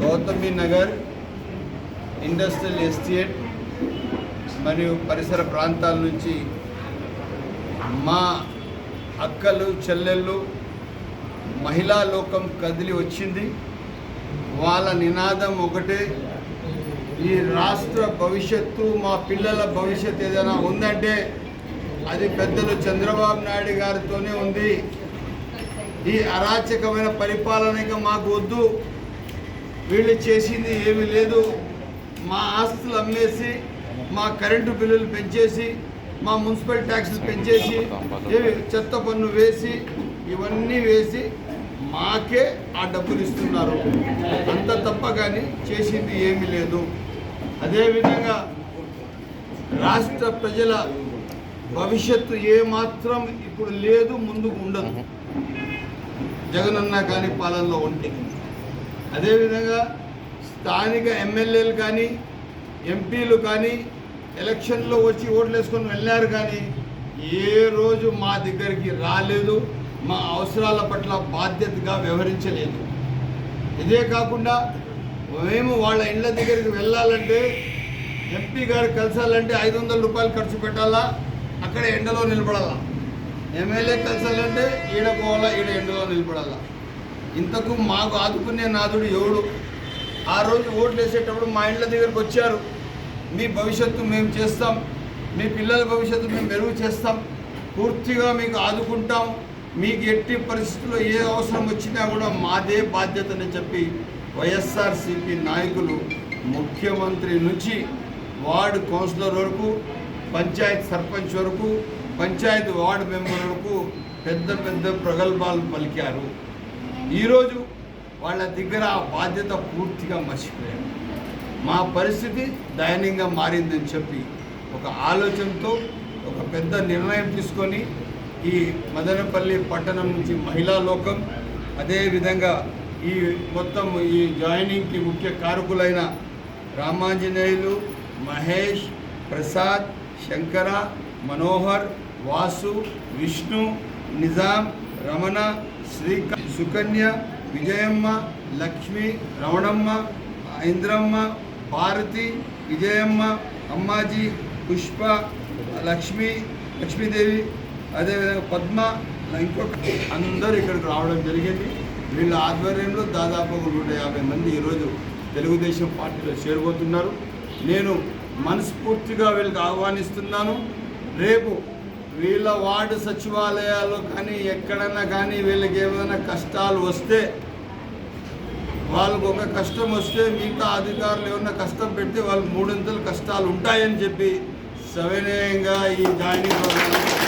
Gautami Nagar industrial estate మరియు పరిసర ప్రాంతాల నుంచి మా అక్కలు చెల్లెళ్ళు మహిళా లోకం కదిలి వచ్చింది. వాళ్ళ నినాదం ఒకటే ఈ రాష్ట్ర భవిష్యత్తు మా పిల్లల భవిష్యత్తు ఏదైనా ఉందంటే అది పెద్దలు చంద్రబాబు నాయుడు గారితోనే ఉంది. ఈ అరాచకమైన పరిపాలనగా మాకు వద్దు. వీళ్ళు చేసింది ఏమీ లేదు. మా ఆస్తులు అమ్మేసి మా కరెంటు బిల్లులు పెంచేసి మా మున్సిపల్ ట్యాక్సులు పెంచేసి చెత్త పన్ను వేసి ఇవన్నీ వేసి మాకే ఆ డబ్బులు ఇస్తున్నారు. అంత తప్ప కానీ చేసింది ఏమీ లేదు. అదేవిధంగా రాష్ట్ర ప్రజల భవిష్యత్తు ఏమాత్రం ఇప్పుడు లేదు ముందుకు ఉండదు. జగనన్న కానీ పాలనలో ఉంటే. అదేవిధంగా స్థానిక ఎమ్మెల్యేలు కానీ ఎంపీలు కానీ ఎలక్షన్లో వచ్చి ఓట్లు వేసుకొని వెళ్ళారు కానీ ఏ రోజు మా దగ్గరికి రాలేదు మా అవసరాల పట్ల బాధ్యతగా వ్యవహరించలేదు. ఇదే కాకుండా మేము వాళ్ళ ఇళ్ళ దగ్గరికి వెళ్ళాలంటే ఎంపీ గారు కలిసాలంటే ఐదు వందల రూపాయలు ఖర్చు పెట్టాలా? అక్కడ ఎండలో నిలబడాలా? ఎమ్మెల్యే కలిసాలంటే ఈడ పోవాలా ఈడ ఎండలో నిలబడాలా? ఇంతకు మాకు ఆదుకునే నాదుడు ఎవడు? ఆ రోజు ఓట్లు వేసేటప్పుడు మా ఇండ్ల దగ్గరకు వచ్చారు. మీ భవిష్యత్తు మేము చేస్తాం. మీ పిల్లల భవిష్యత్తు మేము మెరుగు చేస్తాం. పూర్తిగా మీకు ఆదుకుంటాం. మీకు ఎట్టి పరిస్థితుల్లో ఏ అవసరం వచ్చినా కూడా మాదే బాధ్యతని చెప్పి వైఎస్ఆర్సీపీ నాయకులు ముఖ్యమంత్రి నుంచి వార్డు కౌన్సిలర్ వరకు పంచాయత్ సర్పంచ్ వరకు పంచాయతీ వార్డు మెంబర్ వరకు పెద్ద పెద్ద ప్రగల్భాలు పలికారు. ఈరోజు వాళ్ళ దగ్గర ఆ బాధ్యత పూర్తిగా మర్చిపోయారు మా పరిస్థితి దయనీయంగా మారిందని చెప్పి ఒక ఆలోచనతో ఒక పెద్ద నిర్ణయం తీసుకొని ఈ మదనపల్లి పట్టణం నుంచి మహిళా లోకం అదేవిధంగా ఈ మొత్తం ఈ జాయినింగ్కి ముఖ్య కారకులైన రామాంజనేయులు మహేష్ ప్రసాద్ శంకర మనోహర్ వాసు విష్ణు నిజాం రమణ శ్రీకాంత్ సుకన్య విజయమ్మ లక్ష్మి రమణమ్మ ఇంద్రమ్మ భారతి విజయమ్మ అమ్మాజీ పుష్ప లక్ష్మి లక్ష్మీదేవి అదేవిధంగా పద్మ ఇంకొక అందరూ ఇక్కడికి రావడం జరిగింది. వీళ్ళ ఆధ్వర్యంలో దాదాపు నూట యాభై మంది ఈరోజు తెలుగుదేశం పార్టీలో చేరబోతున్నారు నేను మనస్ఫూర్తిగా వీళ్ళకి ఆహ్వానిస్తున్నాను. రేపు వీళ్ళ వార్డు సచివాలయాలు కానీ ఎక్కడన్నా కానీ వీళ్ళకి ఏమైనా కష్టాలు వస్తే వాళ్ళకు ఒక కష్టం వస్తే మిగతా అధికారులు ఏమన్నా కష్టం పెడితే వాళ్ళు మూడింతలు కష్టాలు ఉంటాయని చెప్పి సవినయంగా ఈ జాయినింగ్